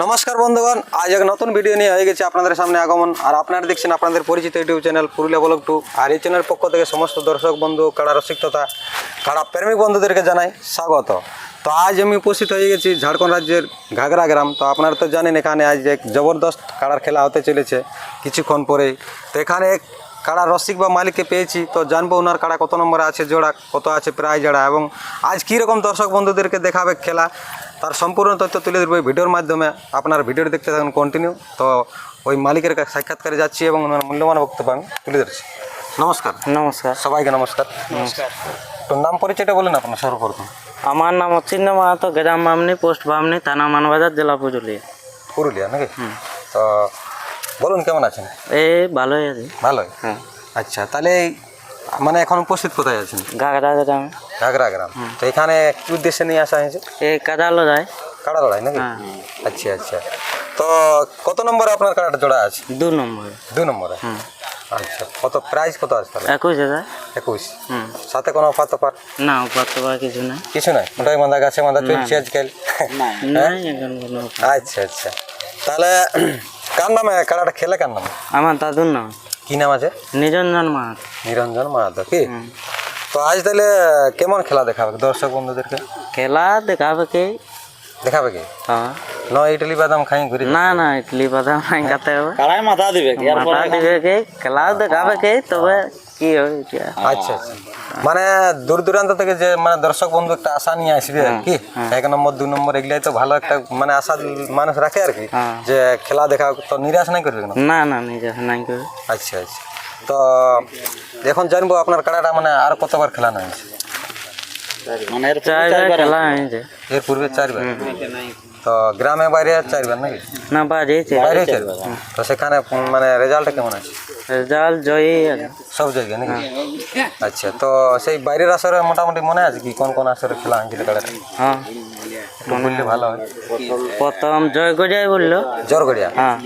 নমস্কার বন্ধুগণ, আজ এক নতুন ভিডিও নিয়ে হয়ে গেছে আপনাদের সামনে আগমন। আর আপনারা দেখছেন আপনাদের পরিচিত YouTube channel Purulia blog two. আর এই চ্যানেলের পক্ষ থেকে সমস্ত দর্শক বন্ধু কাড়া রসিক তথা কাড়া প্রেমিক বন্ধুদেরকে জানাই স্বাগত। তো আজ আমি উপস্থিত হয়ে গেছি ঝাড়খণ্ড রাজ্যের ঘাগরা গ্রাম। তো আপনারা তো জানেন এখানে আজ এক জবরদস্ত কাড়ার খেলা হতে চলেছে কিছুক্ষণ পরেই। তো এখানে এক কাড়া রসিক বা মালিককে পেয়েছি, তো জানব ওনার কাড়া কত নম্বরে আছে, জোড়া কত আছে, প্রায় জোড়া, এবং আজ কীরকম দর্শক বন্ধুদেরকে দেখাবে খেলা। তার সম্পূর্ণ তথ্য তুলে ধরবো এই ভিডিওর মাধ্যমে। আপনার ভিডিও দেখতে থাকুন কন্টিনিউ তো ওই মালিকের সাক্ষাৎকারে যাচ্ছি এবং ওনার মূল্যবান বক্তব্য আমি তুলে ধরছি। নমস্কার। নমস্কার। সবাইকে নমস্কার। নমস্কার। তো নাম পরিচয়টা বলুন আপনার সর্বপ্রথম। আমার নাম অচিন্য মাহাতো গ্রাম মামনি পোস্ট বামনি থানা মানবাজার জেলা পুরুলিয়া। পুরুলিয়া নাকি? তো বলুন কেমন আছেন? এই ভালোই আছি। ভালোই? হ্যাঁ। আচ্ছা তাহলে মানে এখন উপস্থিত কোথায় আছেন? ঘাগড়া গ্রামে। ঘাগরা গ্রাম। তো এখানে কি উদ্দেশ্যে নিয়ে আসা হয়েছে? এই কাদালো যায় কাড়া লড়াই নাকি? হ্যাঁ। আচ্ছা আচ্ছা। তো কত নম্বরে আপনার কাড়াটা জোড়া আছে? দু নম্বরে। দু নম্বরে? আচ্ছা কত প্রাইস কত আছে তাহলে? একুশ হাজার। একুশ। সাথে কোনো অফার তফার না উপার তো কিছু নাই। কিছু নাই? ওটাই মান্দা গাছে মান্দা চলছে আজকাল। offer। আচ্ছা আচ্ছা। তাহলে কার নামে? কাড়াটা খেলে কার নামে? আমার দাদুর নাম। কি নাম আছে? নিরঞ্জন মাহাতো। নিরঞ্জন মাহাতো কি তো আজ তাহলে কেমন খেলা দেখাবে দর্শক বন্ধুদেরকে? খেলা দেখাবে কে? দেখাবে কি? হ্যাঁ। ন ইডলি বাদাম খাই ঘুরি না না ইডলি বাদাম খাই খেতে হবে। কাড়াই মাথা দিবে কি? আর মাথা দিবে কে? খেলা দেখাবে কে? তবে কি হয় এটা আচ্ছা আচ্ছা। মানে দূর দূরান্ত থেকে যে মানে দর্শক বন্ধু একটা আশা নিয়ে আসবে আর কি? এক নম্বর দুই নম্বর এগুলাই তো ভালো একটা মানে আশা মানুষ রাখে আর কি। হ্যাঁ। যে খেলা দেখা তো নিরাশ নাই করবে না না না নিজে নাই করে আচ্ছা আচ্ছা। তো এখন জানব আপনার কাড়াটা মানে আর কতবার খেলানো হয়েছে মানে এর চারবার খেলা হয়েছে। এর পূর্বে চারবার? তো গ্রামে বাইরে চারবার নাকি? না বাইরে চারবার। তো সেখানে মানে রেজাল্টটা কেমন আছে? রেজাল্ট জয়ী সব জায়গায় নাকি? আচ্ছা তো সেই বাইরের আসরে মোটামুটি মনে আছে কি? কোন কোন আসরে খেলা হয়েছিল কাড়াটা হ্যাঁ। বললে ভালো হয়। প্রথম জয় গজাই বলল। জরগড়িয়া হ্যাঁ।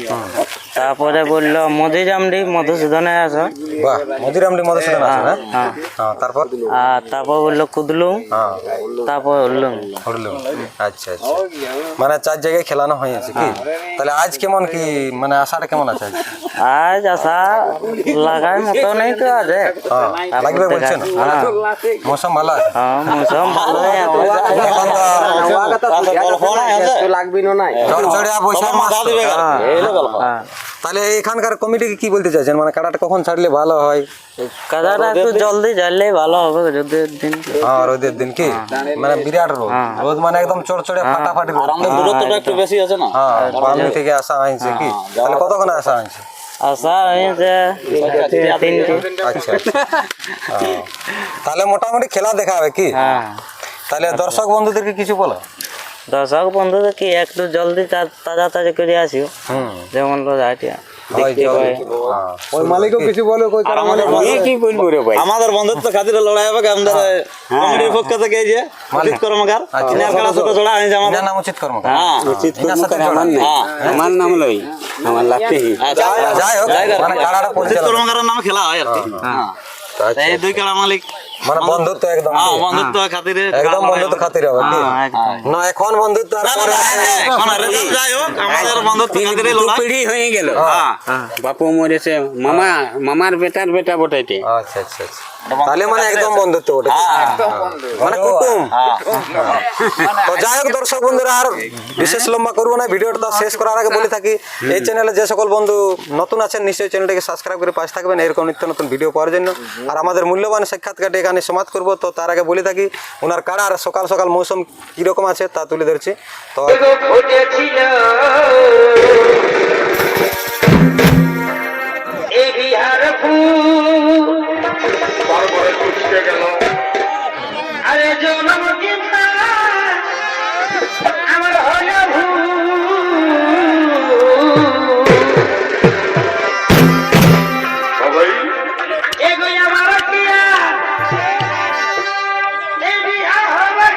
তারপরে বলল মধুজামডি মধুসূদনে আস। বাহ মধুরামডি মধুসূদন আছে না? হ্যাঁ হ্যাঁ। তারপর? আর তারপর বলল কুদলুং। হ্যাঁ। তারপর উল্লুং। হরলুম আচ্ছা আচ্ছা। মানে চার জায়গায় খেলানো হয়েছে কি? তাহলে আজ কেমন কি মানে আশাটা কেমন আছে? আজ? আশা আসা লাগার মতো নেই তো আজ হ্যাঁ। লাগবে বলছেন? হ্যাঁ। মৌসুম ভালো আছে? হ্যাঁ মৌসুম ভালোই আছে। এখন তো চড়চড়িয়া বৈশাখ মাস হ্যাঁ, হ্যাঁ। তাহলে এখানকার কমিটিকে কি বলতে চাইছেন? মানে কাটাটা কখন ছাড়লে ভালো হয়? কাদাটা একটু জলদি ভালো হবে যদি দিন। হ্যাঁ রোদের দিন কি? মানে বিরাট রোদ। রোদ মানে একদম চড়চড়ে ফাটাফাটি রোদ। আমাদের দূরত্বটা একটু বেশি আছে না? হ্যাঁ বামনি থেকে আসা হয়েছে কি? তাহলে কতক্ষণে আসা হয়েছে? আসা হয়েছে আচ্ছা আচ্ছা। হ্যাঁ। তাহলে মোটামুটি খেলা দেখা হবে কি? হ্যাঁ। তাহলে দর্শক বন্ধুদেরকে কিছু বলো। দর্শক বন্ধুদের কি একটু জলদি তা- তাজা তাজা করে আসিও? যেমন হয় চল হ্যাঁ ওই মালিকও কিছু বলে কই আর আমাদের কি বলব রে ভাই? আমাদের বন্ধুত্ব খাতিরে লড়াই হবে আমাদের কমিটির পক্ষ থেকে যে অজিত কর্মকার। ছোট ছোট আনছে আমাদের। নাম হ্যাঁ। হ্যাঁ আমার লই আমার লাগতে আচ্ছা, যাই হোক মানে কাড়াটা কর্মকারের নামে খেলা হয় আর কি। হ্যাঁ। আচ্ছা, এই দুই কাড়া মালিক। মানে বন্ধুত্ব একদম হ্যাঁ বন্ধুত্ব খাতিরে একদম বন্ধুত্ব খাতিরে হবে হ্যাঁ, না এখন বন্ধুত্ব আর পরে এখন আর যাই হোক আমাদের বন্ধুত্ব খাতিরে লড়াই। পিড়ি হয়ে গেল। হ্যাঁ। বাপু মরেছে মামা মামার বেটার বেটা বটাইতে আচ্ছা আচ্ছা আচ্ছা। তাহলে মানে একদম বন্ধুত্ব ওটা মানে কুটুম। তো যাই হোক দর্শক বন্ধুরা আর বিশেষ লম্বা করব না ভিডিওটা শেষ করার আগে বলে থাকি এই চ্যানেলে যে সকল বন্ধু নতুন আছেন নিশ্চয়ই চ্যানেলটাকে সাবস্ক্রাইব করে পাশে থাকবেন এরকম নিত্য নতুন ভিডিও পাওয়ার জন্য। আর আমাদের মূল্যবান সাক্ষাৎকারটি এখানে সমাপ্ত করব। তো তার আগে বলে থাকি ওনার কাড়ার সকাল সকাল মৌসুম কীরকম আছে তা তুলে ধরছি। তো জনম